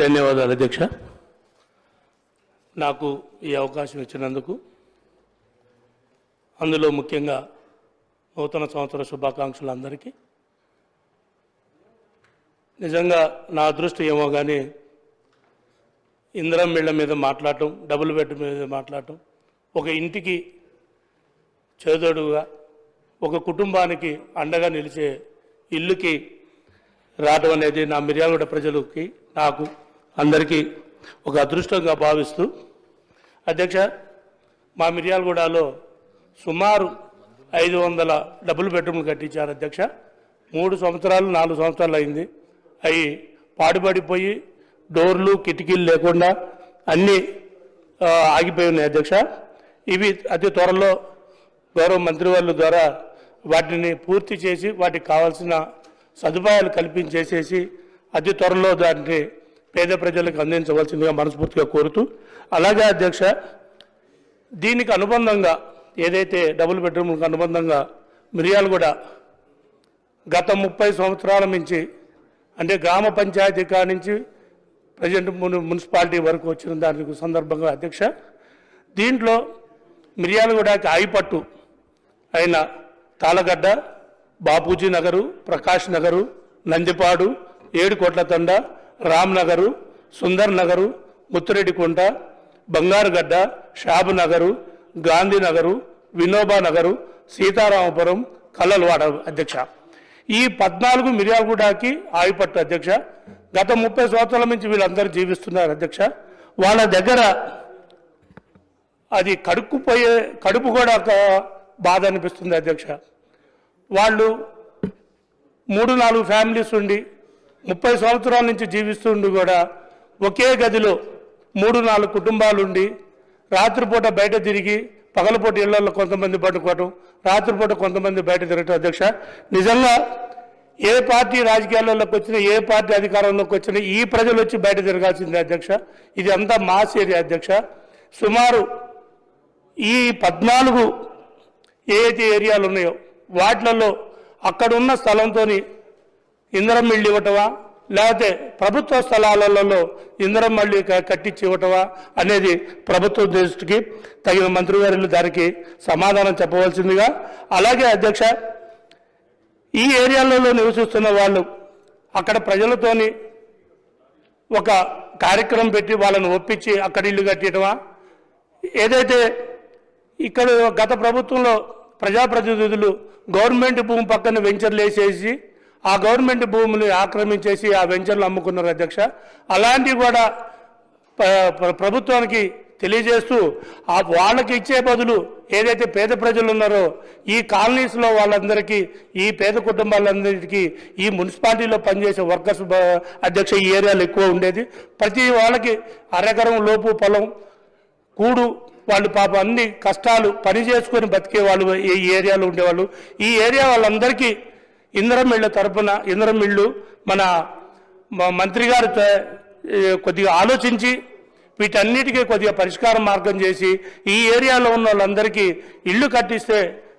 ధన్యవాదాలు అధ్యక్ష. నాకు ఈ అవకాశం ఇచ్చినందుకు అందులో ముఖ్యంగా నూతన సంవత్సర శుభాకాంక్షలు అందరికీ. నిజంగా నా అదృష్టం ఏమో కానీ ఇంద్రం మిళ్ళ మీద మాట్లాడటం డబుల్ బెడ్ మీద మాట్లాడటం ఒక ఇంటికి చేదోడుగా ఒక కుటుంబానికి అండగా నిలిచే ఇల్లుకి రావడం అనేది నా మిర్యాలగూడ ప్రజలకి నాకు అందరికీ ఒక అదృష్టంగా భావిస్తూ అధ్యక్ష మా మిర్యాలగూడలో సుమారు ఐదు వందల డబుల్ బెడ్రూమ్లు కట్టించారు అధ్యక్ష. మూడు సంవత్సరాలు నాలుగు సంవత్సరాలు అయింది. అవి పాడుపడిపోయి డోర్లు కిటికీలు లేకుండా అన్నీ ఆగిపోయి ఉన్నాయి అధ్యక్ష. ఇవి అతి త్వరలో గౌరవ మంత్రివర్యుల ద్వారా వాటిని పూర్తి చేసి వాటికి కావాల్సిన సదుపాయాలు కల్పించేసేసి అతి త్వరలో దాన్ని పేద ప్రజలకు అందించవలసిందిగా మనస్ఫూర్తిగా కోరుతూ అలాగే అధ్యక్ష దీనికి అనుబంధంగా ఏదైతే డబుల్ బెడ్రూమ్లకు అనుబంధంగా మిరియాలు కూడా గత ముప్పై సంవత్సరాల నుంచి అంటే గ్రామ పంచాయతీ కానించి నుంచి ప్రజెంట్ మున్సిపాలిటీ వరకు వచ్చిన దానికి సందర్భంగా అధ్యక్ష దీంట్లో మిర్యాలగూడకి ఆయిపట్టు అయిన తాళగడ్డ బాపూజీ నగరు ప్రకాష్ నగరు నందిపాడు ఏడుకోట్ల తండ రామ్నగరు సుందర్ నగరు ముత్తురెడ్డికుంట బంగారుగడ్డ షాబ్ నగరు గాంధీనగరు వినోబా నగరు సీతారామపురం కల్లలవాడ అధ్యక్ష. ఈ పద్నాలుగు మిర్యాలగూడకి ఆయుపట్టు అధ్యక్ష. గత ముప్పై సంవత్సరాల నుంచి వీళ్ళందరూ జీవిస్తున్నారు అధ్యక్ష. వాళ్ళ దగ్గర అది కడుక్కుపోయే కడుపు కూడా ఒక బాధ అనిపిస్తుంది అధ్యక్ష. వాళ్ళు మూడు నాలుగు ఫ్యామిలీస్ ఉండి ముప్పై సంవత్సరాల నుంచి జీవిస్తుండి కూడా ఒకే గదిలో మూడు నాలుగు కుటుంబాలుండి రాత్రిపూట బయట తిరిగి పగలపూట ఇళ్ళలో కొంతమంది పట్టుకోవటం రాత్రిపూట కొంతమంది బయట తిరగటం అధ్యక్ష. నిజంగా ఏ పార్టీ రాజకీయాల్లోకి వచ్చినా ఏ పార్టీ అధికారంలోకి వచ్చినా ఈ ప్రజలు వచ్చి బయట తిరగాల్సిందే అధ్యక్ష. ఇది అంతా మాస్ ఏరియా అధ్యక్ష. సుమారు ఈ పద్నాలుగు ఏ ఏరియాలు ఉన్నాయో వాటిలలో అక్కడున్న స్థలంతో ఇందరం ఇళ్ళు ఇవ్వటమా? లేకపోతే ప్రభుత్వ స్థలాలలో ఇంధనం మళ్ళీ కట్టించి ఇవ్వటమా అనేది ప్రభుత్వ దృష్టికి తగిన మంత్రివర్యులు దానికి సమాధానం చెప్పవలసిందిగా. అలాగే అధ్యక్ష ఈ ఏరియాలలో నివసిస్తున్న వాళ్ళు అక్కడ ప్రజలతోని ఒక కార్యక్రమం పెట్టి వాళ్ళని ఒప్పించి అక్కడ ఇల్లు కట్టడమా ఏదైతే ఇక్కడ గత ప్రభుత్వంలో ప్రజాప్రతినిధులు గవర్నమెంట్ భూమి పక్కన వెంచర్లు వేసేసి ఆ గవర్నమెంట్ భూమిని ఆక్రమించేసి ఆ వెంచర్లు అమ్ముకున్నారు అధ్యక్ష. అలాంటివి కూడా ప్రభుత్వానికి తెలియజేస్తూ ఆ వాళ్ళకి ఇచ్చే బదులు ఏదైతే పేద ప్రజలు ఉన్నారో ఈ కాలనీస్లో వాళ్ళందరికీ ఈ పేద కుటుంబాలందరికీ ఈ మున్సిపాలిటీలో పనిచేసే వర్కర్స్ అధ్యక్ష ఈ ఏరియాలు ఎక్కువ ఉండేది. ప్రతి వాళ్ళకి అరెకరం లోపు పొలం కూడు వాళ్ళు పాప అన్ని కష్టాలు పని చేసుకొని బతికే వాళ్ళు ఈ ఏరియాలో ఉండేవాళ్ళు. ఈ ఏరియా వాళ్ళందరికీ ఇందరం ఇళ్ళ తరపున ఇంద్రం ఇళ్ళు మన మంత్రి గారు త- కొద్దిగా ఆలోచించి వీటన్నిటికీ కొద్దిగా పరిష్కార మార్గం చేసి ఈ ఏరియాలో ఉన్న వాళ్ళందరికీ ఇళ్ళు కట్టిస్తే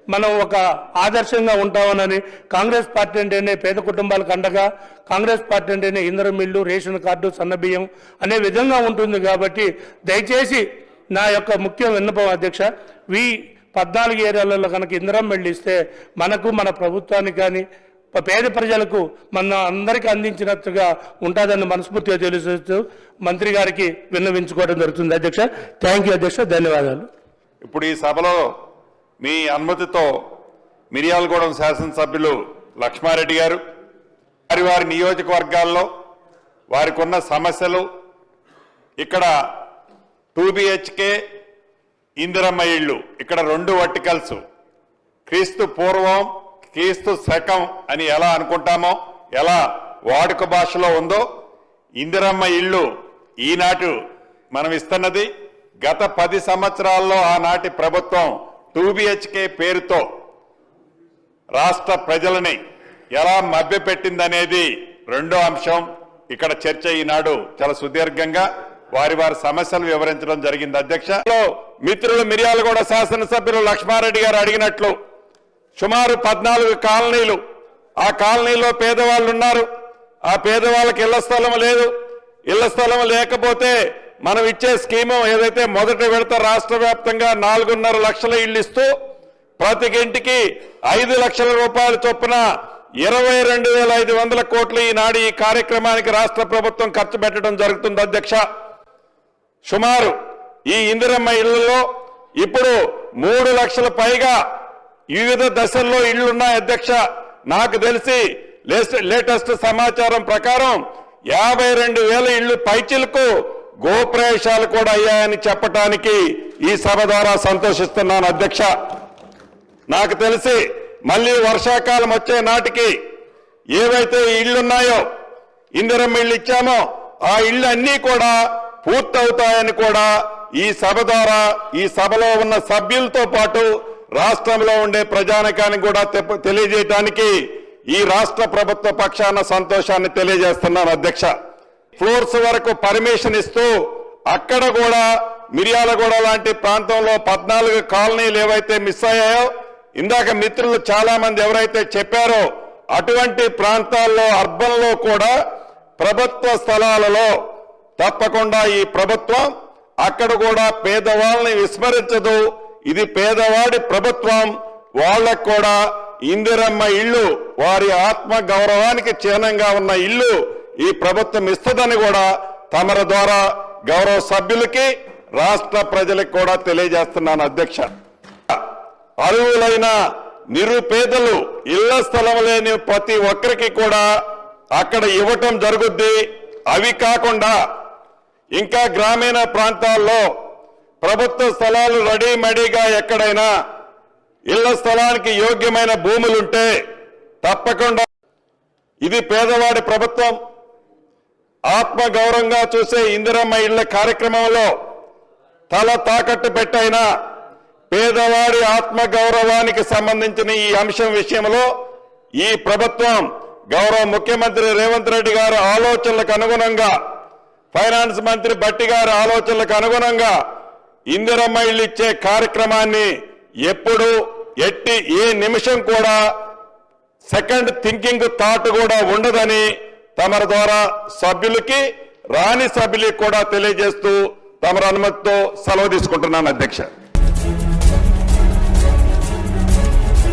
మనం ఒక ఆదర్శంగా ఉంటామనని కాంగ్రెస్ పార్టీ అంటేనే పేద కుటుంబాలకు అండగా కాంగ్రెస్ పార్టీ అంటేనే ఇంధనం ఇల్లు రేషన్ కార్డు సన్నబియ్యం అనే విధంగా ఉంటుంది కాబట్టి దయచేసి నా యొక్క ముఖ్య విన్నపం అధ్యక్ష వి పద్నాలుగు ఏరియాలలో కనుక ఇంధనం మిల్లు ఇస్తే మనకు మన ప్రభుత్వానికి కానీ పేద ప్రజలకు మన అందరికీ అందించినట్టుగా ఉంటుందని మనస్ఫూర్తిగా తెలుస్తూ మంత్రి గారికి విన్నవించుకోవడం జరుగుతుంది. అధ్యక్ష థ్యాంక్ యూ అధ్యక్ష ధన్యవాదాలు. ఇప్పుడు ఈ సభలో మీ అనుమతితో మిర్యాలగూడెం శాసనసభ్యులు లక్ష్మారెడ్డి గారు వారి వారి నియోజకవర్గాల్లో వారికి ఉన్న సమస్యలు ఇక్కడ టూ బిహెచ్కే ఇందిరమ్మ ఇళ్ళు ఇక్కడ రెండు వర్టికల్స్ క్రీస్తు పూర్వం క్రీస్తు శకం అని ఎలా అనుకుంటామో ఎలా వాడుక భాషలో ఉందో ఇందిరమ్మ ఇళ్ళు ఈనాటు మనం ఇస్తున్నది గత పది సంవత్సరాల్లో ఆనాటి ప్రభుత్వం టూ బిహెచ్కే పేరుతో రాష్ట్ర ప్రజలని ఎలా మభ్యపెట్టిందనేది రెండో అంశం. ఇక్కడ చర్చ ఈనాడు చాలా సుదీర్ఘంగా వారి వారి సమస్యలు వివరించడం జరిగింది. అధ్యక్ష మిత్రులు మిర్యాలగూడ శాసనసభ్యులు లక్ష్మారెడ్డి గారు అడిగినట్లు సుమారు పద్నాలుగు కాలనీలు. ఆ కాలనీలో పేదవాళ్ళు ఉన్నారు ఆ పేదవాళ్ళకి ఇళ్ళ స్థలం లేదు. ఇళ్ళ స్థలం లేకపోతే మనం ఇచ్చే స్కీము ఏదైతే మొదటి విడత రాష్ట్ర వ్యాప్తంగా నాలుగున్నర లక్షల ఇళ్ళు ఇస్తూ ప్రతి ఇంటికి ఐదు లక్షల రూపాయల చొప్పున ఇరవై రెండు వేల ఐదు వందల కోట్లు ఈనాడు ఈ కార్యక్రమానికి రాష్ట్ర ప్రభుత్వం ఖర్చు పెట్టడం జరుగుతుంది అధ్యక్ష. సుమారు ఈ ఇందిరమ్మ ఇళ్ళలో ఇప్పుడు మూడు లక్షల పైగా వివిధ దశల్లో ఇళ్ళున్నాయి అధ్యక్ష. నాకు తెలిసి లేటెస్ట్ సమాచారం ప్రకారం యాభై రెండు వేల ఇళ్ళు పైచిలకు గోప్రవేశాలు కూడా అయ్యాయని చెప్పటానికి ఈ సభ ద్వారా సంతోషిస్తున్నాను అధ్యక్ష. నాకు తెలిసి మళ్ళీ వర్షాకాలం వచ్చే నాటికి ఏవైతే ఇళ్ళున్నాయో ఇందిరం ఇళ్ళు ఇచ్చామో ఆ ఇళ్ళు అన్నీ కూడా పూర్తవుతాయని కూడా ఈ సభ ద్వారా ఈ సభలో ఉన్న సభ్యులతో పాటు రాష్ట్రంలో ఉండే ప్రజానికానికి కూడా తెప్ప- తెలియజేయడానికి ఈ రాష్ట్ర ప్రభుత్వ పక్షాన సంతోషాన్ని తెలియజేస్తున్నాను అధ్యక్ష. ఫ్లోర్స్ వరకు పర్మిషన్ ఇస్తూ అక్కడ కూడా మిర్యాలగూడ లాంటి ప్రాంతంలో పద్నాలుగు కాలనీలు ఏవైతే మిస్ అయ్యాయో ఇందాక మిత్రులు చాలా మంది ఎవరైతే చెప్పారో అటువంటి ప్రాంతాల్లో అర్బన్లో కూడా ప్రభుత్వ స్థలాలలో తప్పకుండా ఈ ప్రభుత్వం అక్కడ కూడా పేదవాళ్ళని విస్మరించదు ఇది పేదవాడి ప్రభుత్వం. వాళ్ళకు కూడా ఇందిరమ్మ ఇల్లు వారి ఆత్మ గౌరవానికి చిహ్నంగా ఉన్న ఇల్లు ఈ ప్రభుత్వం ఇస్తుందని కూడా తమర ద్వారా గౌరవ సభ్యులకి రాష్ట్ర ప్రజలకు కూడా తెలియజేస్తున్నాను అధ్యక్ష. అరువులైన నిరుపేదలు ఇళ్ళ స్థలం లేని ప్రతి ఒక్కరికి కూడా అక్కడ ఇవ్వటం జరుగుద్ది. అవి కాకుండా ఇంకా గ్రామీణ ప్రాంతాల్లో ప్రభుత్వ స్థలాలు రడీమడీగా ఎక్కడైనా ఇళ్ళ స్థలానికి యోగ్యమైన భూములుంటే తప్పకుండా ఇది పేదవాడి ప్రభుత్వం. ఆత్మగౌరవంగా చూసే ఇందిరమ్మ ఇళ్ళ కార్యక్రమంలో తల తాకట్టు పెట్టైనా పేదవాడి ఆత్మగౌరవానికి సంబంధించిన ఈ అంశం విషయంలో ఈ ప్రభుత్వం గౌరవ ముఖ్యమంత్రి రేవంత్ రెడ్డి గారి ఆలోచనలకు అనుగుణంగా ఫైనాన్స్ మంత్రి బట్టి గారి ఆలోచనలకు అనుగుణంగా ఇందిరమ్మ ఇల్లు ఇచ్చే కార్యక్రమాన్ని ఎప్పుడు ఎట్టి ఏ నిమిషం కూడా సెకండ్ థింకింగ్ థాట్ కూడా ఉండదని తమర ద్వారా సభ్యులకి రాని సభ్యులకి కూడా తెలియజేస్తూ తమర అనుమతితో సెలవు తీసుకుంటున్నాను అధ్యక్ష.